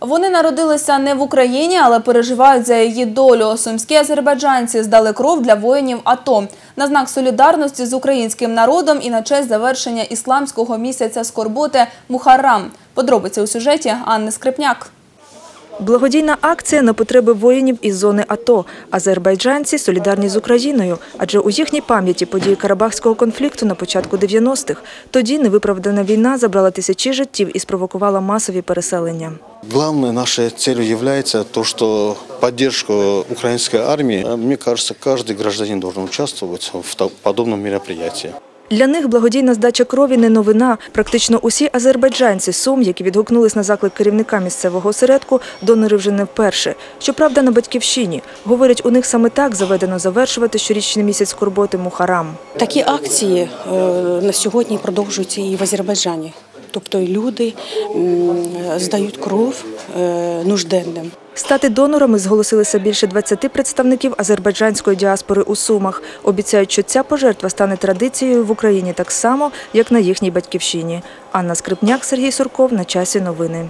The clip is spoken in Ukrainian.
Вони народилися не в Україні, але переживають за її долю. Сумські азербайджанці здали кров для воїнів АТО на знак солідарності з українським народом і на честь завершення ісламського місяця скорботи Мухаррам. Подробиці у сюжеті Анни Скрипняк. Благодійна акція на потреби воїнів із зони АТО. Азербайджанці солідарні з Україною, адже у їхній пам'яті події Карабахського конфлікту на початку 90-х. Тоді невиправдана війна забрала тисячі життів і спровокувала масові переселення. Главной нашей целью является то, что поддержка украинской армии, мне кажется, каждый гражданин должен участвовать в та- подобном мероприятии. Для них благодійна здача крові не новина. Практично усі азербайджанці Сум, які відгукнулись на заклик керівника місцевого осередку, донори вже не вперше. Щоправда, на батьківщині. Говорять, у них саме так заведено завершувати щорічний місяць скорботи Мухарам. Такі акції е, на сьогодні продовжуються і в Азербайджані. Тобто люди здають кров е, нужденним. Стати донорами зголосилися більше 20 представників азербайджанської діаспори у Сумах. Обіцяють, що ця пожертва стане традицією в Україні так само, як на їхній батьківщині. Анна Скрипняк, Сергій Сурков. На часі новини.